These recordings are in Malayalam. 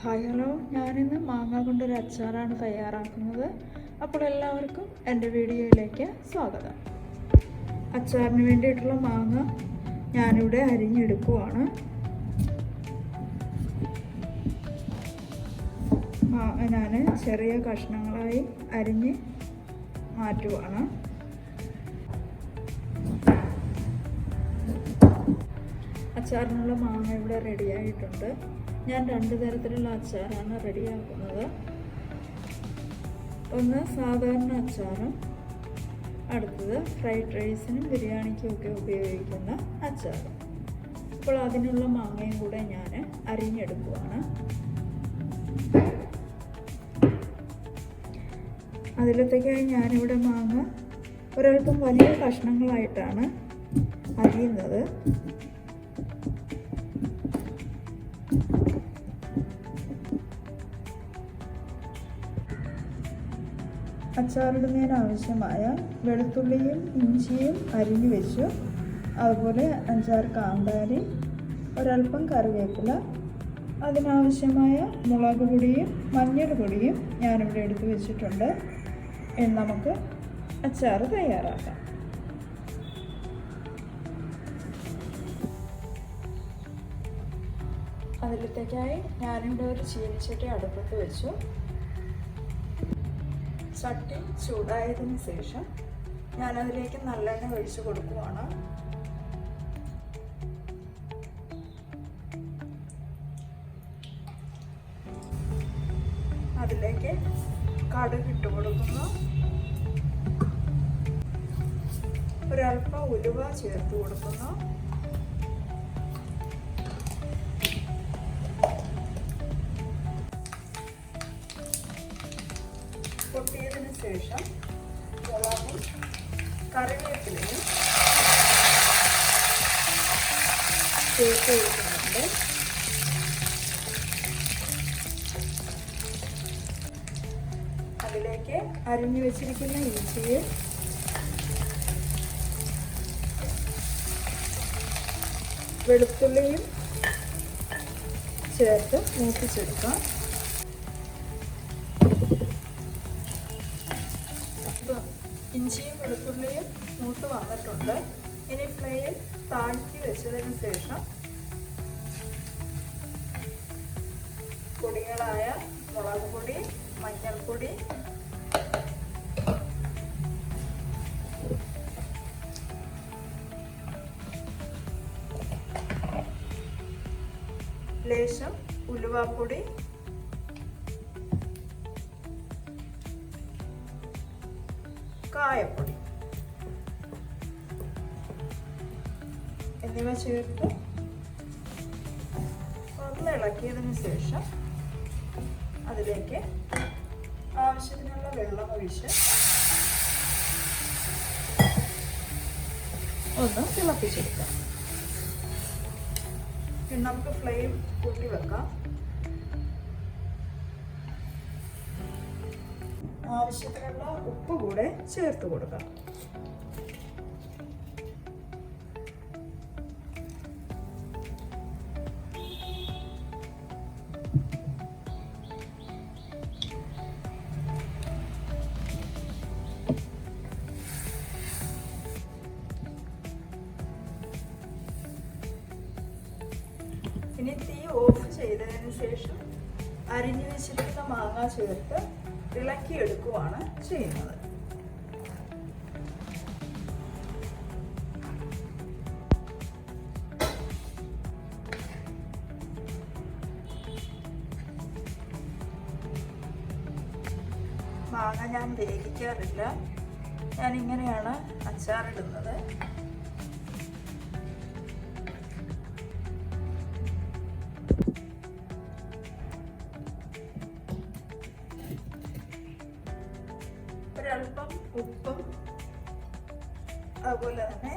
Hi hello. ഞാനിന്ന് മാങ്ങ കൊണ്ടൊരു അച്ചാറാണ് തയ്യാറാക്കുന്നത്. അപ്പോൾ എല്ലാവർക്കും എന്റെ വീഡിയോയിലേക്ക് സ്വാഗതം. അച്ചാറിന് വേണ്ടിയിട്ടുള്ള മാങ്ങ ഞാനിവിടെ അരിഞ്ഞെടുക്കുവാണ്. മാങ്ങ ഞാൻ ചെറിയ കഷ്ണങ്ങളായി അരിഞ്ഞ് മാറ്റുവാണ്. അച്ചാറിനുള്ള മാങ്ങ ഇവിടെ റെഡിയായിട്ടുണ്ട്. ഞാൻ രണ്ട് തരത്തിലുള്ള അച്ചാറാണ് റെഡിയാക്കുന്നത്. ഒന്ന് സാധാരണ അച്ചാറും അടുത്തത് ഫ്രൈഡ് റൈസിനും ബിരിയാണിക്കും ഒക്കെ ഉപയോഗിക്കുന്ന അച്ചാറും. അപ്പോൾ അതിനുള്ള മാങ്ങയും കൂടെ ഞാൻ അരിഞ്ഞെടുക്കുവാണ്. അതിലത്തേക്കായി ഞാനിവിടെ മാങ്ങ ഒരൽപ്പം വലിയ കഷ്ണങ്ങളായിട്ടാണ് അരിയുന്നത്. അച്ചാറിടുന്നതിന് ആവശ്യമായ വെളുത്തുള്ളിയും ഇഞ്ചിയും അരിഞ്ഞു വെച്ചു. അതുപോലെ അഞ്ചാറ് കാന്താരി ഒരൽപ്പം കറിവേപ്പില അതിനാവശ്യമായ മുളക് പൊടിയും മഞ്ഞൾ പൊടിയും ഞാനിവിടെ എടുത്ത് വെച്ചിട്ടുണ്ട്. ഇനി നമുക്ക് അച്ചാർ തയ്യാറാക്കാം. അതിലത്തേക്കായി ഞാനിവിടെ ഒരു ചീനിച്ചട്ടി അടുപ്പത്ത് വെച്ചു. ചട്ടി ചൂടായതിനു ശേഷം ഞാൻ അതിലേക്ക് നല്ലെണ്ണ ഒഴിച്ച് കൊടുക്കുവാണ്. അതിലേക്ക് കടുക് ഇട്ട് കൊടുക്കുന്നു. ഒരല്പം ഉലുവ ചേർത്ത് കൊടുക്കുന്നു. പൊട്ടിയതിന് ശേഷം മുളകും കറിവേപ്പിലയും ചേർത്ത് അതിലേക്ക് അരിഞ്ഞു വെച്ചിരിക്കുന്ന ഇഞ്ചിയും വെളുത്തുള്ളിയും ചേർത്ത് മൂപ്പിച്ചെടുക്കാം. വെളുത്തുള്ളിയും മൂത്ത് വന്നിട്ടുണ്ട്. ഇനി ഫ്ലെയിം താഴ്ത്തി വെച്ചതിന് ശേഷം പൊടികളായ മുളക് പൊടി മഞ്ഞൾപ്പൊടി ലേശം ഉലുവാപ്പൊടി ഇളക്കിയതിന് ശേഷം അതിലേക്ക് ആവശ്യത്തിനുള്ള വെള്ളം ഒഴിച്ച് ഒന്ന് തിളപ്പിച്ചെടുക്കാം പിന്നെ നമുക്ക് ഫ്ലെയിം കൂട്ടി വെക്കാം. ആവശ്യത്തിനുള്ള ഉപ്പ് കൂടെ ചേർത്ത് കൊടുക്കാം. ശേഷം അരിഞ്ഞു വെച്ചിരിക്കുന്ന മാങ്ങ ചേർത്ത് ഇളക്കി എടുക്കുവാണ് ചെയ്യുന്നത്. മാങ്ങ ഞാൻ വേവിക്കാറില്ല. ഞാൻ ഇങ്ങനെയാണ് അച്ചാറിടുന്നത്. ഉപ്പും അതുപോലെ തന്നെ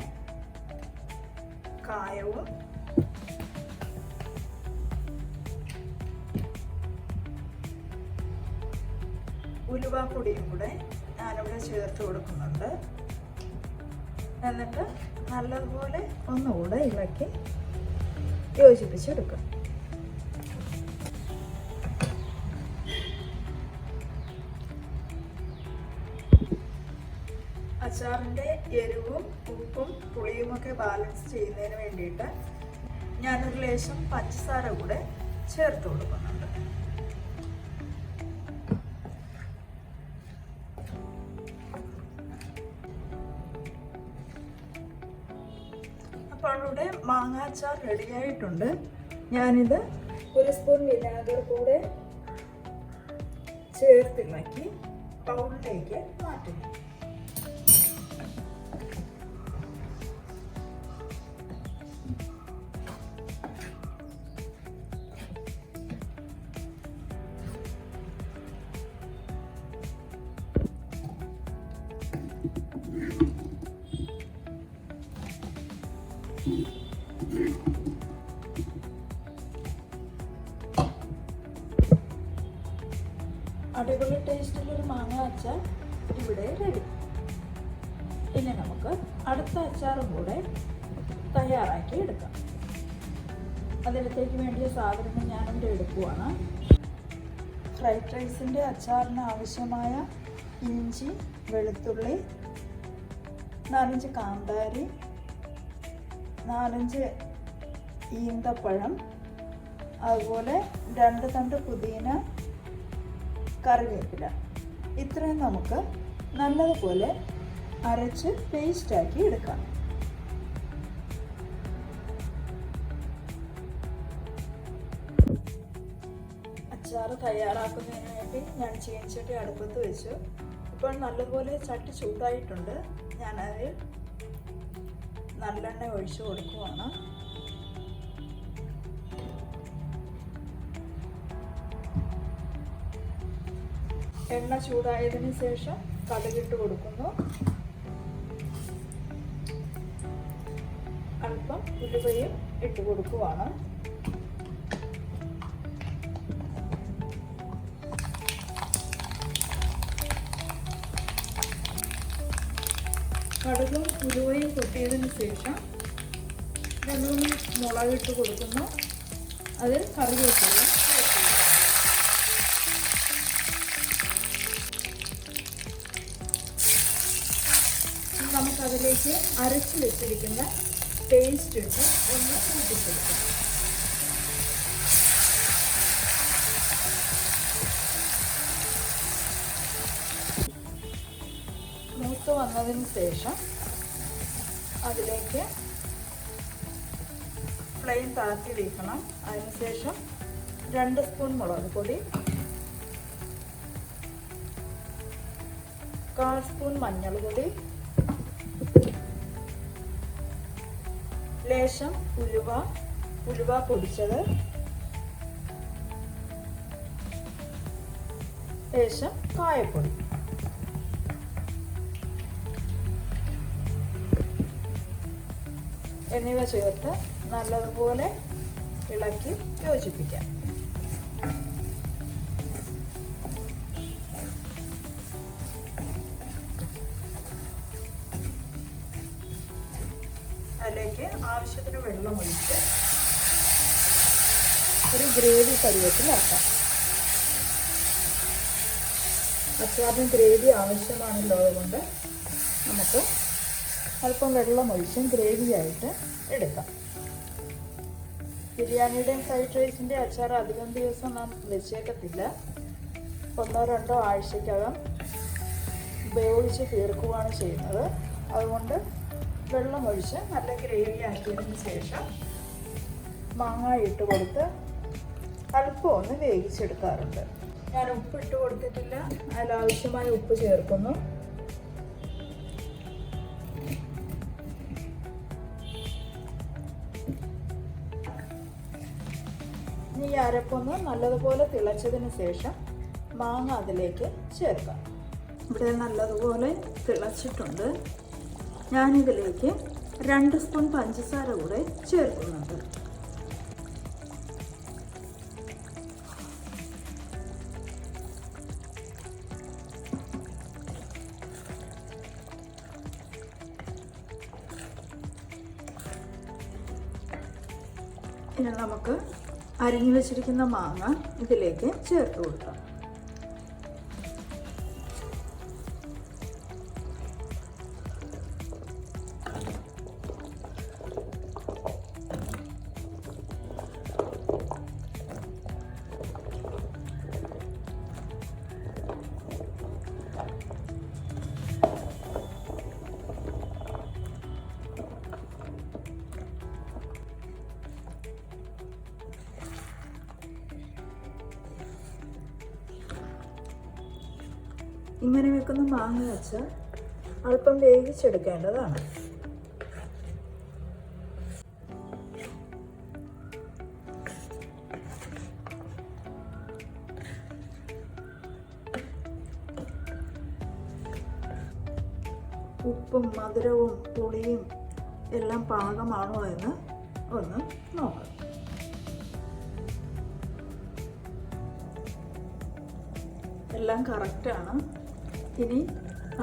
കായവും. ഉലുവാപ്പൊടിയും കൂടെ ഞാനിവിടെ ചേർത്ത് കൊടുക്കുന്നുണ്ട്. എന്നിട്ട് നല്ലതുപോലെ ഒന്നുകൂടെ ഇളക്കി യോജിപ്പിച്ചെടുക്കും. അച്ചാറിന്റെ എരിവും ഉപ്പും പുളിയുമൊക്കെ ബാലൻസ് ചെയ്യുന്നതിന് വേണ്ടിയിട്ട് ഞാനൊരു ലേശം പഞ്ചസാര കൂടെ ചേർത്ത് കൊടുക്കുന്നുണ്ട്. അപ്പോൾ ഇവിടെ മാങ്ങാച്ചാർ റെഡിയായിട്ടുണ്ട് ഞാനിത് ഒരു സ്പൂൺ വിനാഗർ കൂടെ ചേർത്തിളക്കി ബൗളിലേക്ക് മാറ്റുന്നു. അടിപൊളി ടേസ്റ്റിലൊരു മാങ്ങ അച്ചാർ ഇവിടെ റെഡി ഇനി നമുക്ക് അടുത്ത അച്ചാറും കൂടെ തയ്യാറാക്കി എടുക്കാം. അതിനത്തേക്ക് വേണ്ടിയ സാധനങ്ങൾ ഞാനിവിടെ എടുക്കുവാണ്. ഫ്രൈഡ് റൈസിന്റെ അച്ചാറിന് ആവശ്യമായ ഇഞ്ചി വെളുത്തുള്ളി നാലഞ്ച് കാന്താരി നാലഞ്ച് ഈന്തപ്പഴം അതുപോലെ രണ്ട് തണ്ട് പുതിന കറിവേപ്പില. ഇത്രയും നമുക്ക് നല്ലതുപോലെ അരച്ച് പേസ്റ്റാക്കി എടുക്കാം. അച്ചാറ് തയ്യാറാക്കുന്നതിന് വേണ്ടി ഞാൻ ചീനച്ചട്ടി അടുപ്പത്ത് വെച്ചു. ഇപ്പോൾ നല്ലതുപോലെ ചട്ടി ചൂടായിട്ടുണ്ട്. ഞാനതിൽ നല്ലെണ്ണ ഒഴിച്ചു കൊടുക്കുവാണ്. എണ്ണ ചൂടായതിനു ശേഷം കടുകിട്ട് കൊടുക്കുന്നു. അല്പം ഉലുവയും ഇട്ട് കൊടുക്കുവാണ്. കടുകും ഉലുവയും പൊട്ടിയതിന് ശേഷം രണ്ടു മുളകിട്ട് കൊടുക്കുന്നു. അതിൽ കറി ചേർക്കുന്നു. നമുക്കതിലേക്ക് അരച്ച് വെച്ചിരിക്കുന്ന പേസ്റ്റ് ഇട്ട് ഒന്ന് കൂട്ടിക്കൊടുക്കാം മൂത്ത് വന്നതിന് ശേഷം അതിലേക്ക് ഫ്ലെയിം താഴ്ത്തി വയ്ക്കണം അതിനുശേഷം രണ്ട് സ്പൂൺ മുളക് പൊടി കാൽ സ്പൂൺ മഞ്ഞൾ പൊടി ലേശം ഉലുവ ഉലുവ പൊടിച്ചത്. ലേശം കായപ്പൊടി. എന്നിവ ചേർത്ത് നല്ലതുപോലെ ഇളക്കി യോജിപ്പിക്കാം. ആവശ്യത്തിന് വെള്ളം ഒഴിച്ച് ഒരു ഗ്രേവി പരുവത്തിലാക്കാം അച്ചാറിന് ഗ്രേവി ആവശ്യമാണല്ലോ അതുകൊണ്ട് നമുക്ക് അല്പം വെള്ളം ഒഴിച്ചും ഗ്രേവിയായിട്ട് എടുക്കാം. ബിരിയാണിയുടെയും ഫ്രൈഡ് റൈസിന്റെ അച്ചാർ അധികം ദിവസം നാം വെച്ചേക്കത്തില്ല. ഒന്നോ രണ്ടോ ആഴ്ചക്കകം ഉപയോഗിച്ച് തീർക്കുകയാണ് ചെയ്യുന്നത്. അതുകൊണ്ട് വെള്ളം ഒഴിച്ച് നല്ല ഗ്രേവി ആക്കിയതിന് ശേഷം മാങ്ങ ഇട്ട് കൊടുത്ത് അല്പം ഒന്ന് വേവിച്ചെടുക്കാറുണ്ട്. ഞാൻ ഉപ്പ് ഇട്ട് കൊടുത്തിട്ടില്ല. അതിലാവശ്യമായ ഉപ്പ് ചേർക്കുന്നു. ഈ അരപ്പൊന്ന് നല്ലതുപോലെ തിളച്ചതിന് ശേഷം മാങ്ങ അതിലേക്ക് ചേർക്കാം. ഇവിടെ നല്ലതുപോലെ തിളച്ചിട്ടുണ്ട്. ഞാനിതിലേക്ക് രണ്ട് സ്പൂൺ പഞ്ചസാര കൂടെ ചേർക്കുന്നുണ്ട്. ഇനി നമുക്ക് അരിഞ്ഞു വെച്ചിരിക്കുന്ന മാങ്ങ ഇതിലേക്ക് ചേർത്ത് കൊടുക്കാം. ഇങ്ങനെ വെക്കുന്ന മാങ്ങ വെച്ച് അല്പം വേവിച്ചെടുക്കേണ്ടതാണ്. ഉപ്പും മധുരവും പുളിയും എല്ലാം പാകമാണോ എന്ന് ഒന്ന് നോക്കാം. എല്ലാം കറക്റ്റാണ് ഇനി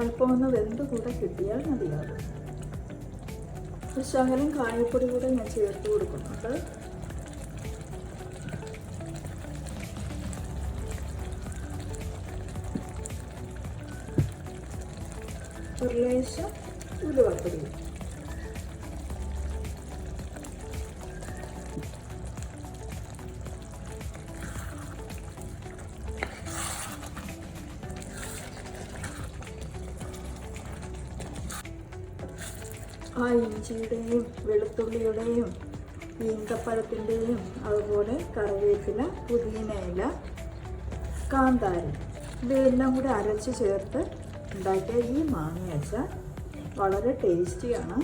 അല്പം ഒന്ന് വെന്ത് കൂടെ കിട്ടിയാൽ മതിയാകും. ഒരു ശകലം കായപ്പൊടി കൂടെ ഞാൻ ചേർത്ത് കൊടുക്കുന്നുണ്ട്. ഒരു ലേശം ഉലുവപ്പൊടി. ഇഞ്ചിയുടെയും വെളുത്തുള്ളിയുടെയും ഈന്തപ്പഴത്തിന്റെയും അതുപോലെ കറിവേപ്പില പുതിന ഇല കാന്താരി. ഇവയെല്ലാം കൂടി അരച്ച് ചേർത്ത് ഉണ്ടാക്കിയ ഈ മാങ്ങ വളരെ ടേസ്റ്റിയാണ്.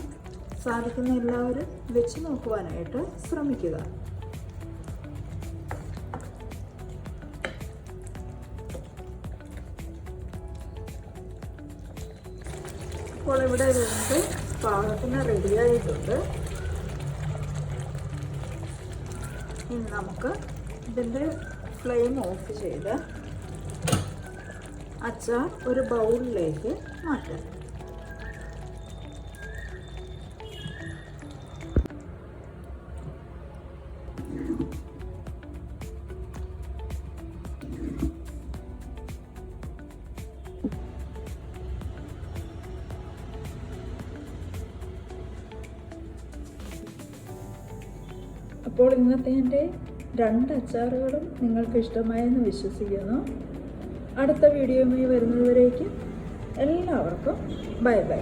സാധിക്കുന്ന എല്ലാവരും വെച്ച് നോക്കുവാനായിട്ട് ശ്രമിക്കുക. അപ്പോൾ ഇവിടെ രണ്ട് പാകത്തിന് റെഡിയായിട്ടുണ്ട് ഇനി നമുക്ക് ഇതിന്റെ ഫ്ലെയിം ഓഫ് ചെയ്ത് അച്ചാർ ഒരു ബൗളിലേക്ക് മാറ്റാം. അപ്പോൾ ഇന്നത്തെ എന്റെ രണ്ട് അച്ചാറുകളും നിങ്ങൾക്ക് ഇഷ്ടമായെന്ന് വിശ്വസിക്കുന്നു. അടുത്ത വീഡിയോയുമായി വരുന്നതുവരേക്കും എല്ലാവർക്കും ബൈ ബൈ.